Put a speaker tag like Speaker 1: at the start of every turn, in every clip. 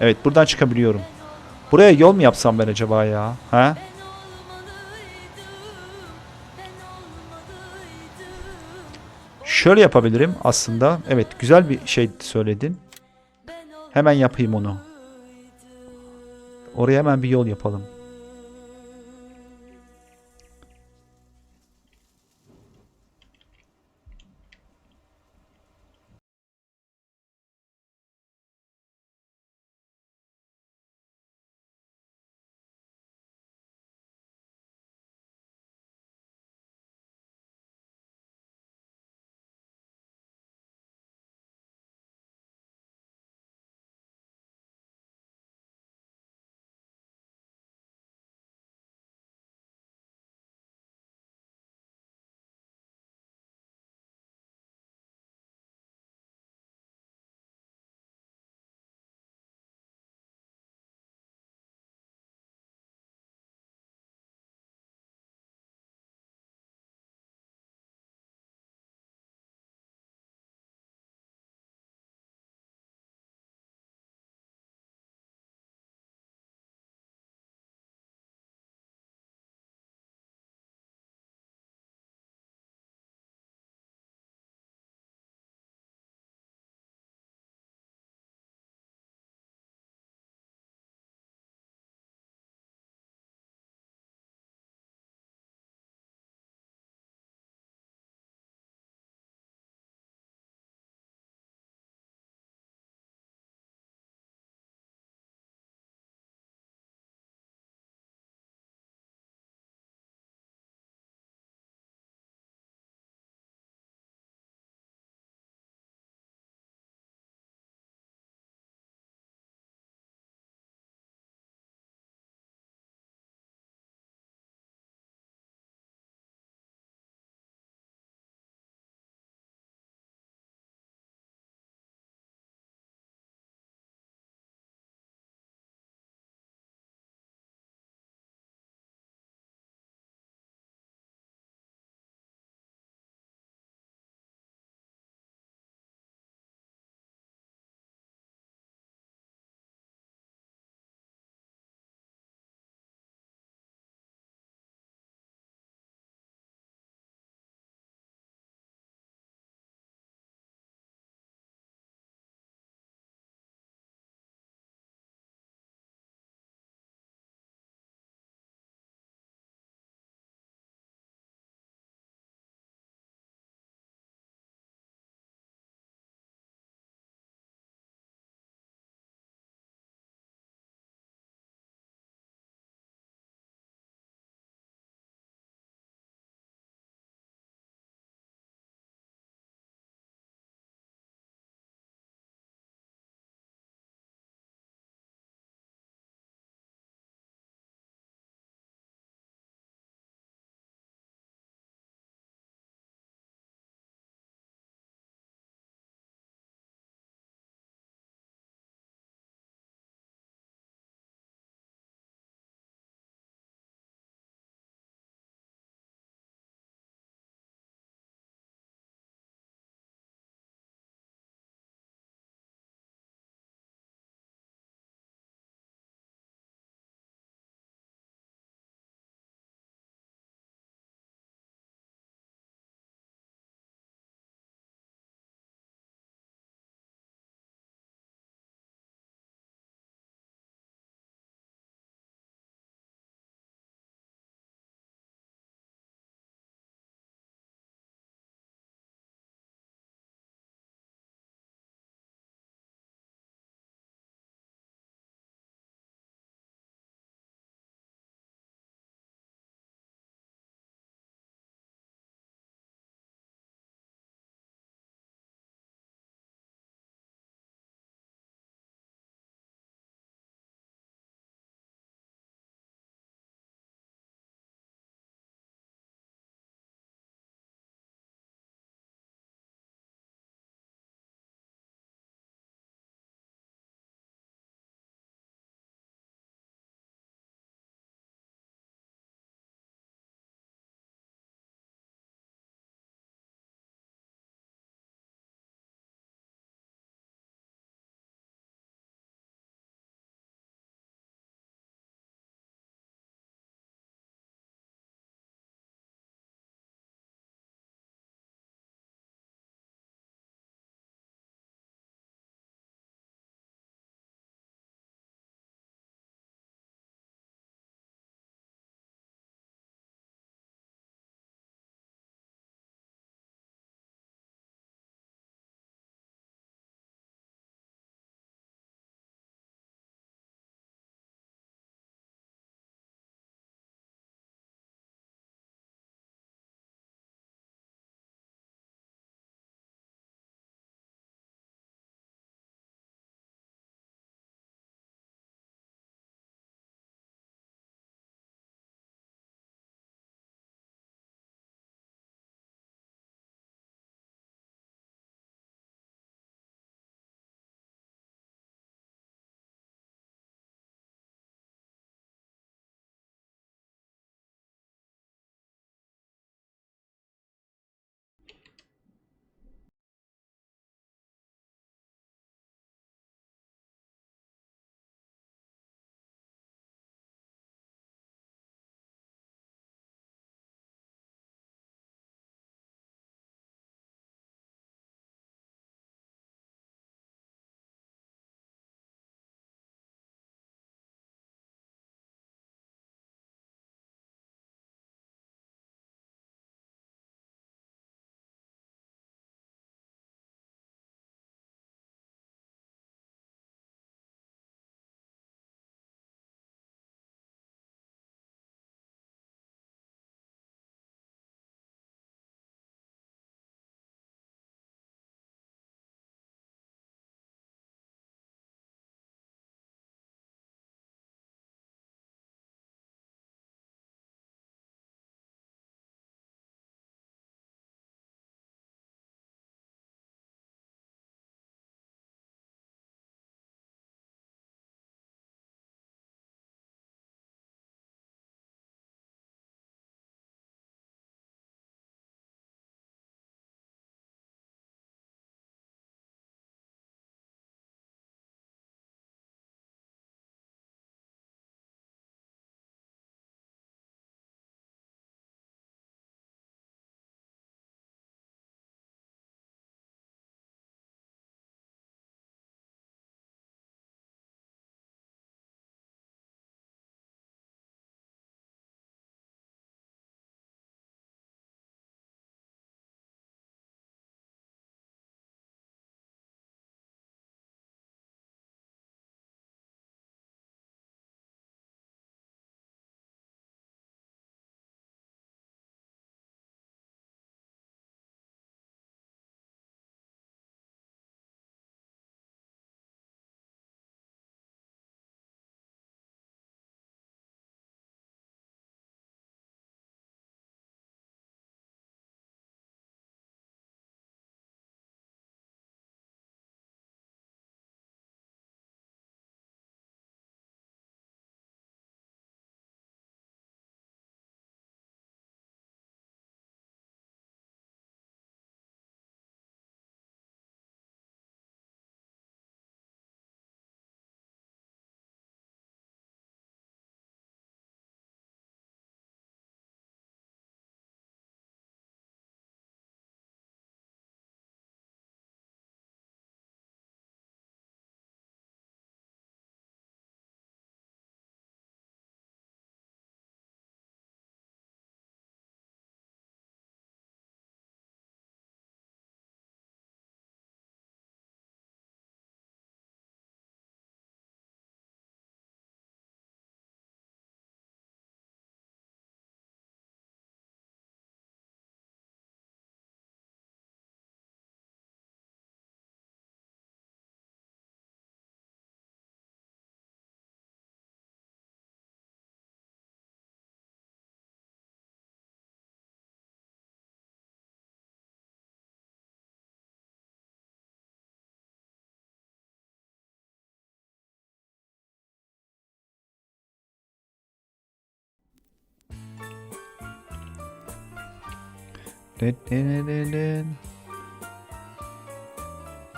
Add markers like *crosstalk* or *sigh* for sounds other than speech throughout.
Speaker 1: Evet buradan çıkabiliyorum. Buraya yol mu yapsam ben acaba ya? Ha? Şöyle yapabilirim aslında. Evet güzel bir şey söyledin. Hemen yapayım onu. Oraya hemen bir yol yapalım.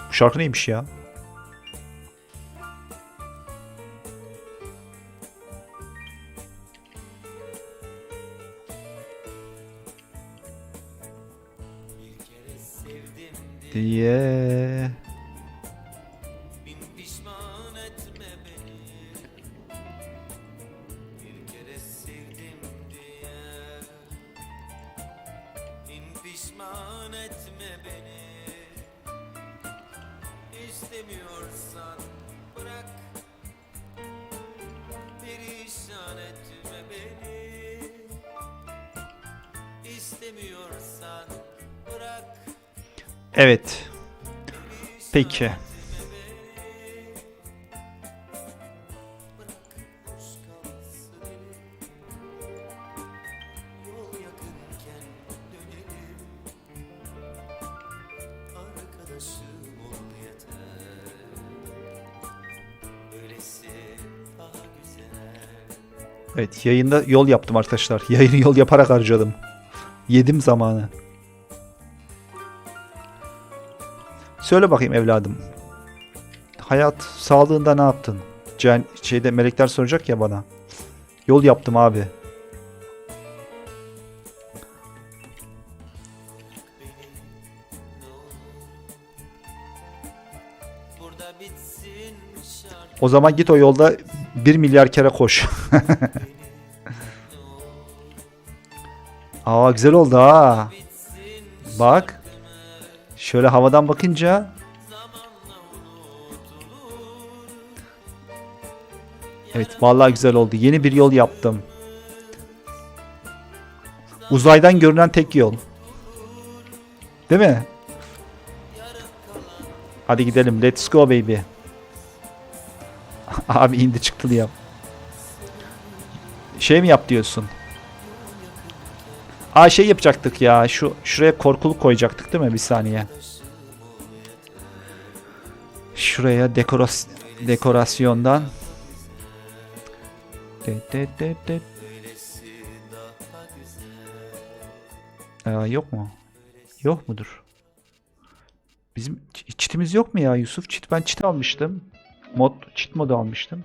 Speaker 1: Bu şarkı neymiş ya? diye
Speaker 2: daha güzel.
Speaker 1: Evet yayında yol yaptım arkadaşlar. *laughs* Yayını yol yaparak harcadım. Yedim zamanı. Söyle bakayım evladım. Hayat sağlığında ne yaptın? Cen şeyde melekler soracak ya bana. Yol yaptım abi. O zaman git o yolda bir milyar kere koş. *laughs* Aa güzel oldu ha. Bak. Şöyle havadan bakınca Evet vallahi güzel oldu. Yeni bir yol yaptım. Uzaydan görünen tek yol. Değil mi? Hadi gidelim. Let's go baby. *laughs* Abi indi çıktılı yap. Şey mi yap diyorsun? Aa şey yapacaktık ya. Şu şuraya korkuluk koyacaktık değil mi? Bir saniye. Şuraya dekoras dekorasyondan det.
Speaker 2: Böylesi daha güzel
Speaker 1: Aa, yok mu? Yok mudur? Bizim çitimiz yok mu ya Yusuf? Çit ben çit almıştım. Mod çit modu almıştım.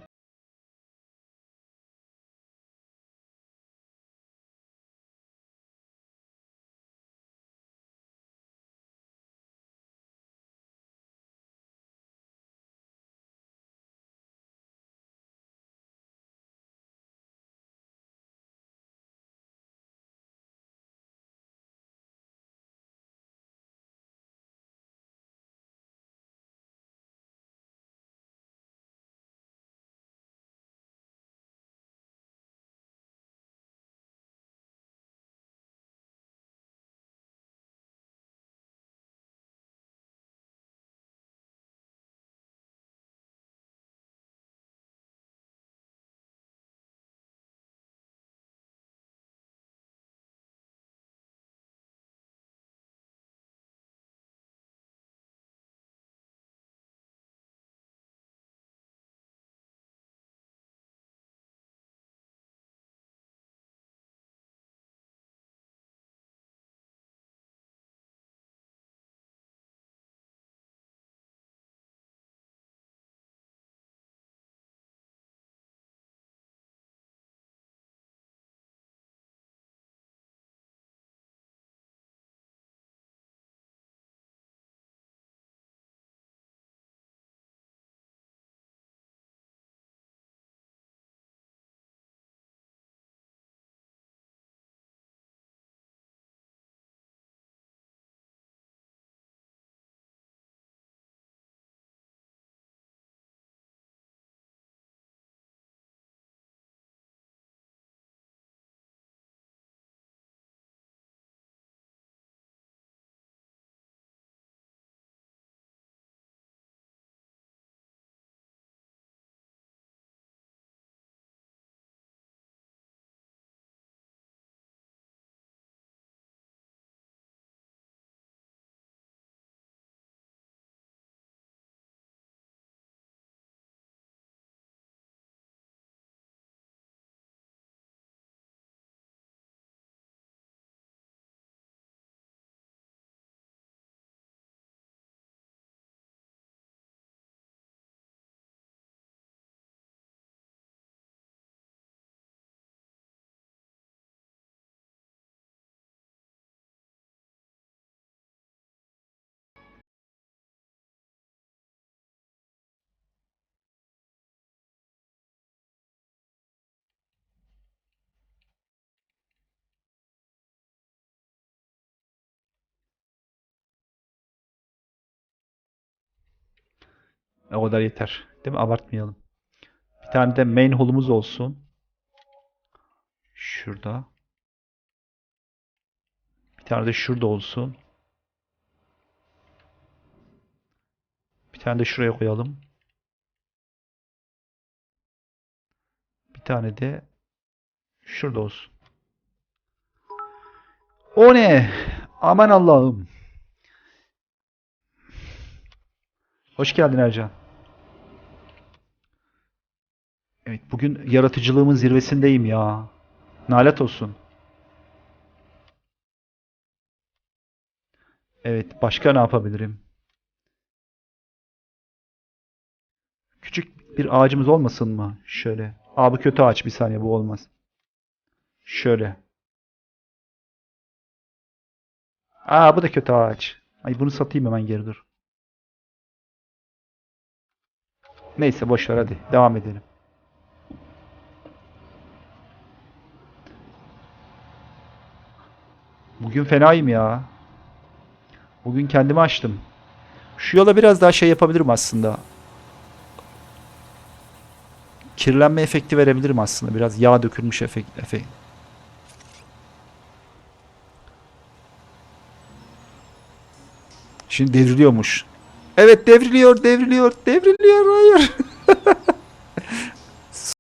Speaker 1: O kadar yeter. Değil mi? Abartmayalım. Bir tane de main hall'umuz olsun. Şurada. Bir tane de şurada olsun. Bir tane de şuraya koyalım. Bir tane de şurada olsun. O ne? Aman Allah'ım. Hoş geldin Ercan. Evet, bugün yaratıcılığımın zirvesindeyim ya. Nalet olsun. Evet, başka ne yapabilirim? Küçük bir ağacımız olmasın mı? Şöyle. Aa bu kötü ağaç bir saniye bu olmaz. Şöyle. Aa bu da kötü ağaç. Ay bunu satayım hemen geri dur. Neyse boş ver hadi devam edelim. Bugün fenayım ya. Bugün kendimi açtım. Şu yola biraz daha şey yapabilirim aslında. Kirlenme efekti verebilirim aslında. Biraz yağ dökülmüş efekt. efekt. Şimdi devriliyormuş. Evet devriliyor, devriliyor, devriliyor. Hayır. *laughs*